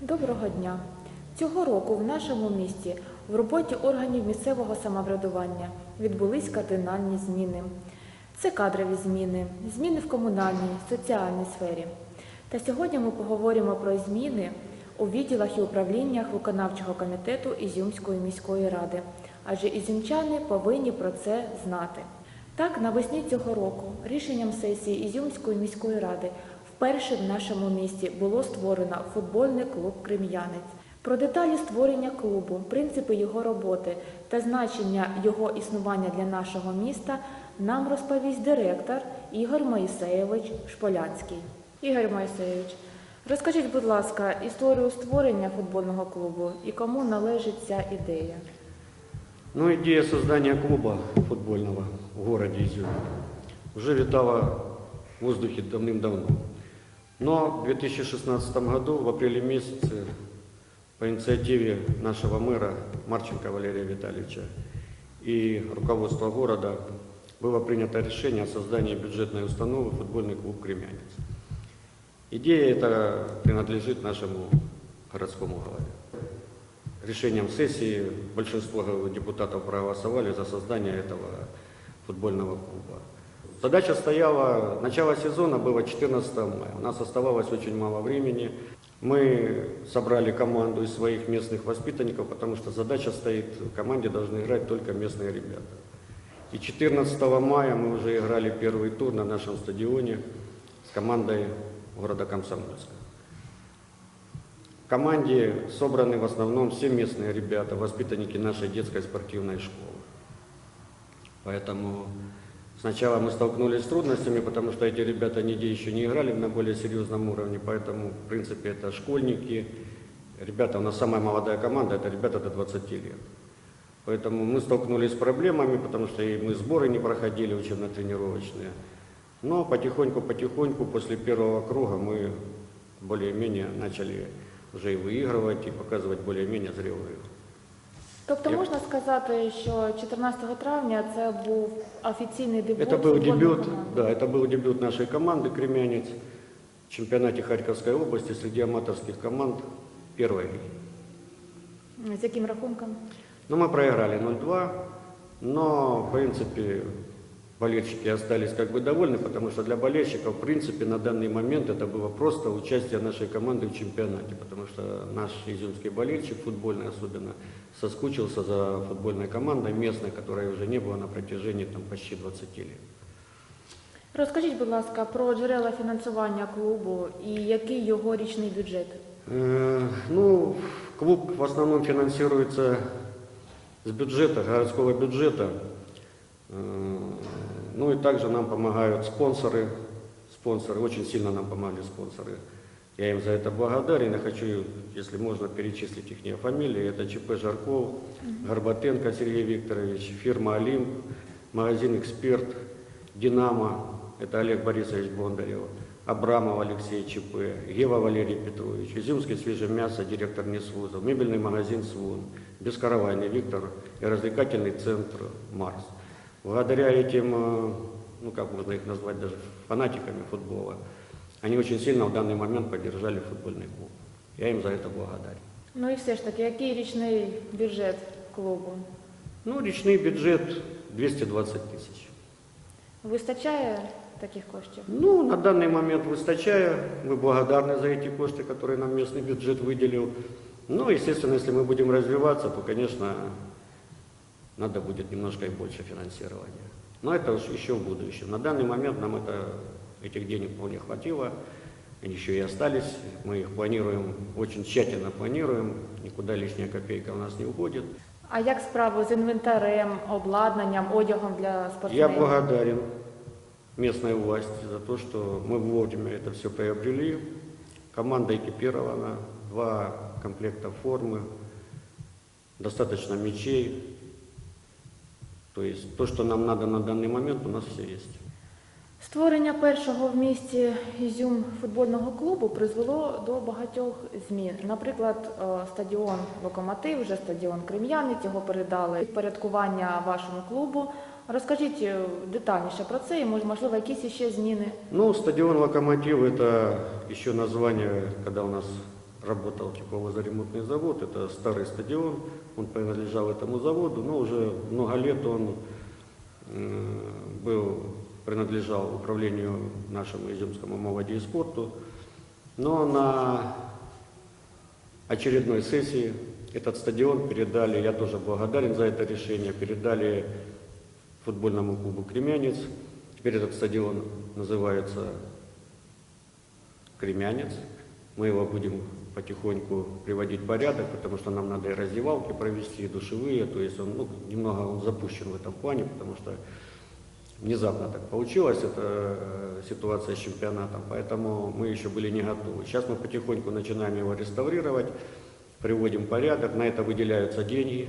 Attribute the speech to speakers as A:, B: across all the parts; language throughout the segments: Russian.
A: Доброго дня! Цього року в нашому місті в роботі органів місцевого самоврядування відбулись кардинальні зміни. Це кадрові зміни, зміни в комунальній, соціальній сфері. Та сьогодні ми поговоримо про зміни у відділах і управліннях виконавчого комітету Ізюмської міської ради, адже ізюмчани повинні про це знати. Так, навесні цього року рішенням сесії Ізюмської міської ради вперше в нашому місті було створено футбольний клуб Крем'янець. Про деталі створення клубу, принципи його роботи та значення його існування для нашого міста нам розповість директор Ігор Моїсеєвич Шполянський. Ігор Моїсеєвич, розкажіть, будь ласка, історію створення футбольного клубу і кому належить ця ідея?
B: Ну, идея создания клуба футбольного в городе Изюм уже витала в воздухе давным-давно. Но в 2016 году, в апреле месяце, по инициативе нашего мэра Марченко Валерия Витальевича и руководства города было принято решение о создании бюджетной установы «Футбольный клуб Кремянец». Идея эта принадлежит нашему городскому главе. Решением сессии большинство депутатов проголосовали за создание этого футбольного клуба. Задача стояла, начало сезона было 14 мая, у нас оставалось очень мало времени. Мы собрали команду из своих местных воспитанников, потому что задача стоит, в команде должны играть только местные ребята. И 14 мая мы уже играли первый тур на нашем стадионе с командой города Комсомольска. В команде собраны в основном все местные ребята, воспитанники нашей детской спортивной школы. Поэтому сначала мы столкнулись с трудностями, потому что эти ребята нигде еще не играли на более серьезном уровне, поэтому, в принципе, это школьники. Ребята, у нас самая молодая команда, это ребята до 20 лет. Поэтому мы столкнулись с проблемами, потому что и мы сборы не проходили учебно-тренировочные. Но потихоньку-потихоньку после первого круга мы более-менее начали уже и выигрывать, и показывать более-менее зрелую игру.
A: Тобто
B: Я-
A: можна сказати, що 14 травня це був офіційний дебют.
B: Это был
A: футбольної
B: дебют,
A: команди.
B: да, это был дебют нашей команды «Кремянец» в чемпионате Харьковской области среди аматорских команд первой лиги.
A: З яким рахунком?
B: Но мы проиграли 0-2, но, в принципе, болельщики остались как бы довольны, потому что для болельщиков, в принципе, на данный момент это было просто участие нашей команды в чемпионате, потому что наш изюмский болельщик, футбольный особенно, соскучился за футбольной командой местной, которой уже не было на протяжении там, почти 20 лет.
A: Розкажіть, будь ласка, про джерела фінансування клубу і який його річний бюджет?
B: Э, Ну, клуб в основном финансируется с бюджета, городского бюджета. Э, Ну и также нам помогают спонсоры. Спонсоры, очень сильно нам помогли спонсоры. Я им за это благодарен. Я хочу, если можно, перечислить их фамилии. Это ЧП Жарков, Горбатенко Сергей Викторович, фирма «Олимп», магазин «Эксперт», «Динамо», это Олег Борисович Бондарев, Абрамов Алексей ЧП, Гева Валерий Петрович, Изюмский свежее мясо, директор Несвузов, мебельный магазин «Свун», Бескаравайный Виктор и развлекательный центр «Марс». Благодаря этим, э, ну как можно их назвать даже, фанатиками футбола, они очень сильно в данный момент поддержали футбольный клуб. Я им за это благодарен.
A: Ну і все ж таки, який річний бюджет клубу?
B: Ну, речный бюджет 220 тысяч.
A: Вистачає таких коштів?
B: Ну, на данный момент выстачая, мы благодарны за эти кошты, которые нам местный бюджет выделил. Ну, естественно, если мы будем развиваться, то, конечно, надо будет немножко и больше финансирования. Но это уж еще в будущем. На данный момент нам это, этих денег вполне хватило. Они еще и остались. Мы их планируем, очень тщательно планируем. Никуда лишняя копейка у нас не уходит.
A: А як справи з інвентарем, обладнанням, одягом для
B: Я
A: спортсменів?
B: благодарен местной власти за то, что мы вовремя это все приобрели. Команда экипирована, два комплекта формы, достаточно мячей. То есть то, что нам надо на данный момент, у нас все есть.
A: Створення першого в місті Ізюм футбольного клубу призвело до багатьох змін. Наприклад, е, стадіон Локомотив, вже стадіон Крем'янець, його передали підпорядкування вашому клубу. Розкажіть е, детальніше про це і можливо якісь ще зміни.
B: Ну, стадион «Локомотив» – это еще название, когда у нас работал тепловозоремонтный завод. Это старый стадион, он принадлежал этому заводу, но уже много лет он э, был, принадлежал управлению нашему Изюмскому молоде и спорту. Но на очередной сессии этот стадион передали, я тоже благодарен за это решение, передали футбольному клубу «Кремянец». Теперь этот стадион называется «Кремянец». Мы его будем потихоньку приводить порядок, потому что нам надо и раздевалки провести, и душевые. То есть он ну, немного он запущен в этом плане, потому что внезапно так получилась эта э, ситуация с чемпионатом, поэтому мы еще были не готовы. Сейчас мы потихоньку начинаем его реставрировать, приводим порядок, на это выделяются деньги.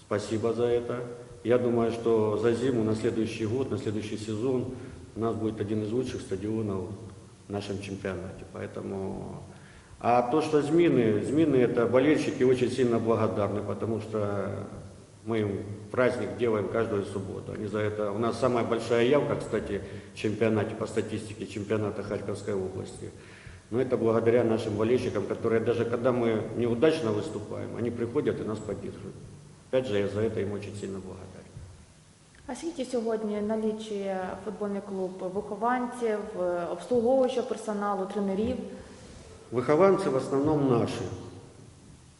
B: Спасибо за это. Я думаю, что за зиму, на следующий год, на следующий сезон у нас будет один из лучших стадионов в нашем чемпионате. Поэтому... А то, что Змины, Змины это болельщики очень сильно благодарны, потому что мы им праздник делаем каждую субботу. Они за это... У нас самая большая явка, кстати, в чемпионате по статистике чемпионата Харьковской области. Но это благодаря нашим болельщикам, которые даже когда мы неудачно выступаем, они приходят и нас поддерживают. Опять же, я за это им очень сильно благодарен.
A: А скільки сьогодні налічує футбольний клуб вихованців, е, обслуговуючого персоналу, тренерів?
B: Выхованцы в основном наши.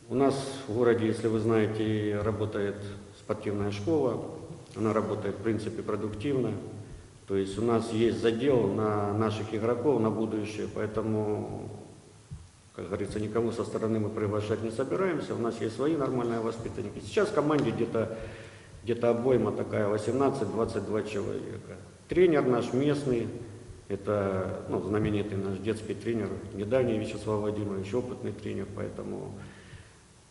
B: У нас в городе, если вы знаете, работает спортивная школа. Она работает, в принципе, продуктивно. То есть у нас есть задел на наших игроков на будущее, поэтому, как говорится, никого со стороны мы приглашать не собираемся. У нас есть свои нормальные воспитанники. Сейчас в команде где-то где обойма такая 18-22 человека. Тренер наш местный, это ну, знаменитый наш детский тренер, недавний Вячеслав Владимирович, опытный тренер, поэтому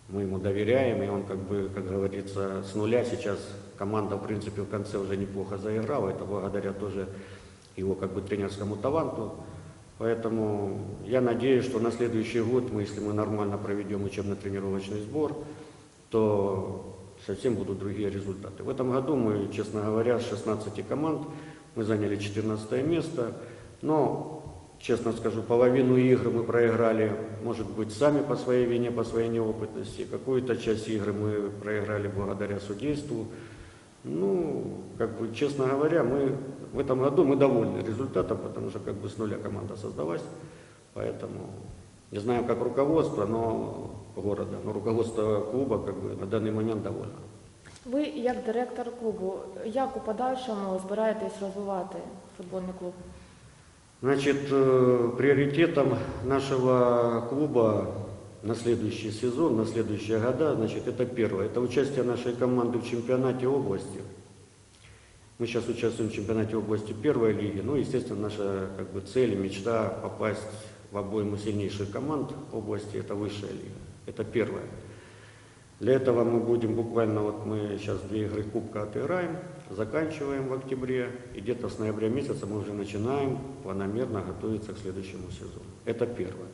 B: мы ему доверяем, и он, как бы, как говорится, с нуля сейчас команда, в принципе, в конце уже неплохо заиграла, это благодаря тоже его как бы тренерскому таланту. Поэтому я надеюсь, что на следующий год, мы, если мы нормально проведем учебно-тренировочный сбор, то совсем будут другие результаты. В этом году мы, честно говоря, с 16 команд мы заняли 14 место, но, честно скажу, половину игр мы проиграли, может быть, сами по своей вине, по своей неопытности. Какую-то часть игры мы проиграли благодаря судейству. Ну, как бы, честно говоря, мы в этом году мы довольны результатом, потому что как бы с нуля команда создалась. Поэтому не знаю, как руководство но города, но руководство клуба как бы на данный момент довольно.
A: Ви, як директор клубу, як у подальшому збираєтесь розвивати футбольний клуб?
B: Значит, приоритетом нашего клуба на следующий сезон, на следующие года, значит, это первое, это участие нашей команды в чемпионате области. Мы сейчас участвуем в чемпионате области первой лиги, ну, естественно, наша как бы, цель мечта попасть в обойму сильнейших команд области, это высшая лига, это первое. Для этого мы будем буквально, вот мы сейчас две игры Кубка отыграем, заканчиваем в октябре, и где-то с ноября месяца мы уже начинаем планомерно готовиться к следующему сезону. Это первое.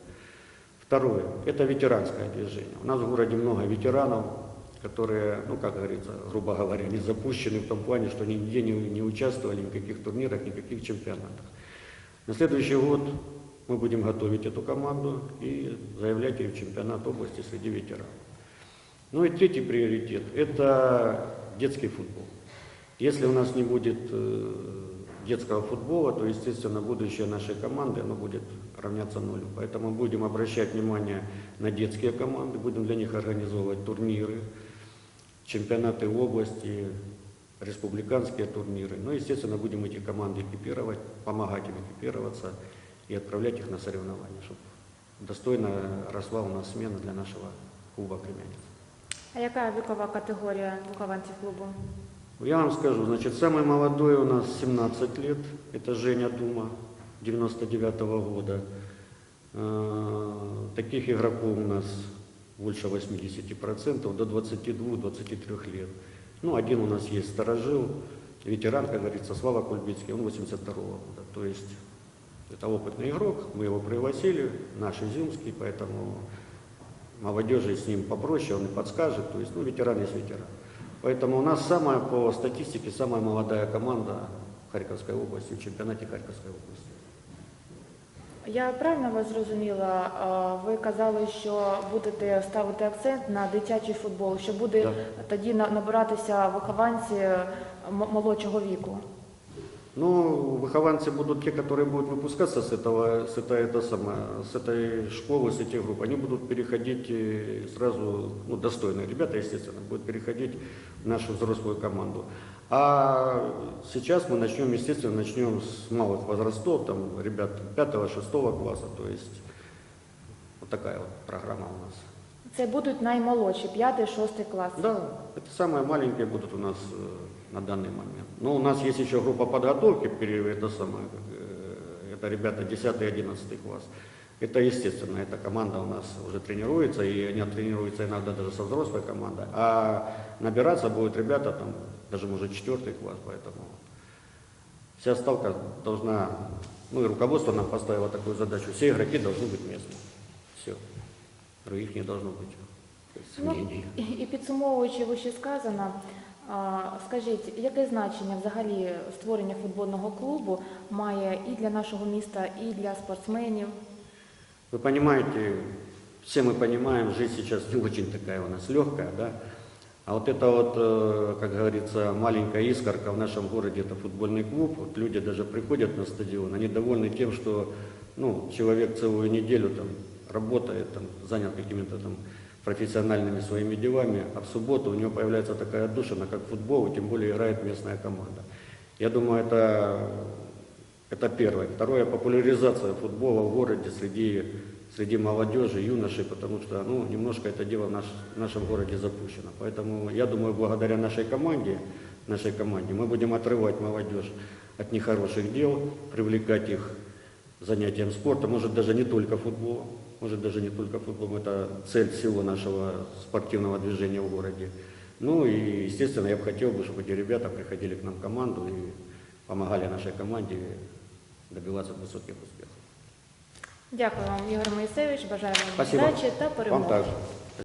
B: Второе, это ветеранское движение. У нас в городе много ветеранов, которые, ну, как говорится, грубо говоря, не запущены в том плане, что нигде не, не участвовали, в каких турнирах, ни каких чемпионатах. На следующий год мы будем готовить эту команду и заявлять ее в чемпионат области среди ветеранов. Ну и третий приоритет – это детский футбол. Если у нас не будет э, детского футбола, то, естественно, будущее нашей команды оно будет равняться нулю. Поэтому будем обращать внимание на детские команды, будем для них организовывать турниры, чемпионаты области, республиканские турниры. Ну, естественно, будем эти команды экипировать, помогать им экипироваться и отправлять их на соревнования, чтобы достойно росла у нас смена для нашего клуба «Кремянец».
A: А яка вікова категорія вихованців клубу?
B: Я вам скажу, значит, самый молодой у нас 17 лет, это Женя Дума, 99 -го года. Э, Таких игроков у нас больше 80%, до 22-23 лет. Ну, один у нас есть старожил, ветеран, как говорится, Слава Кульбицкий, он 82 -го года. То есть это опытный игрок, мы его пригласили, наш изюмский, поэтому молодежи с ним попроще, он и подскажет, то есть, ну, ветеран есть ветеран. Поэтому у нас самая, по статистике, самая молодая команда в Харьковской области, в чемпионате Харьковской области.
A: Я правильно вас зрозуміла? Ви казали, що будете ставити акцент на дитячий футбол, що буде
B: Да.
A: тоді набиратися вихованці молодшого віку.
B: Ну, выхованцы будут те, которые будут выпускаться с этого, с этой, это самое, с этой школы, с этих групп. Они будут переходить э, сразу, ну, достойные ребята, естественно, будут переходить в нашу взрослую команду. А сейчас мы начнем, естественно, начнем с малых возрастов, там, ребят 5-6 класса, то есть вот такая вот программа у нас.
A: Це будуть наймолодші, 5-6 клас.
B: Да, это самые маленькие будут у нас э, на данный момент. Но у нас есть еще группа подготовки, пере- это самое, э, это ребята 10-11 класс. Это естественно, эта команда у нас уже тренируется, и они тренируются иногда даже со взрослой командой. А набираться будут ребята там, даже может четвертый класс, поэтому вся ставка должна, ну и руководство нам поставило такую задачу, все игроки должны быть местные. Все. Других не должно быть. То есть
A: Ну,
B: сомнений.
A: і, і підсумовуючи вище сказано, а, скажіть, яке значення взагалі створення футбольного клубу має і для нашого міста, і для спортсменів?
B: Вы понимаете, все мы понимаем, жизнь сейчас не очень такая у нас легкая, да? А вот это вот, э, как говорится, маленькая искорка в нашем городе, это футбольный клуб. Вот люди даже приходят на стадион, они довольны тем, что ну, человек целую неделю там работает, там, занят какими-то там профессиональными своими делами, а в субботу у него появляется такая отдушина, как футбол, и тем более играет местная команда. Я думаю, это это первое. Второе, популяризация футбола в городе среди, среди молодежи, юношей, потому что ну, немножко это дело в, наш, в нашем городе запущено. Поэтому я думаю, благодаря нашей команде, нашей команде мы будем отрывать молодежь от нехороших дел, привлекать их занятиям спорта, может даже не только футболом, может даже не только футболом, это цель всего нашего спортивного движения в городе. Ну и, естественно, я бы хотел, бы, чтобы эти ребята приходили к нам в команду и помогали нашей команде добиваться высоких успехов.
A: Дякую вам, Ігор Моїсевич. Бажаю вам
B: Спасибо.
A: удачі та
B: Вам
A: перемоги.
B: также.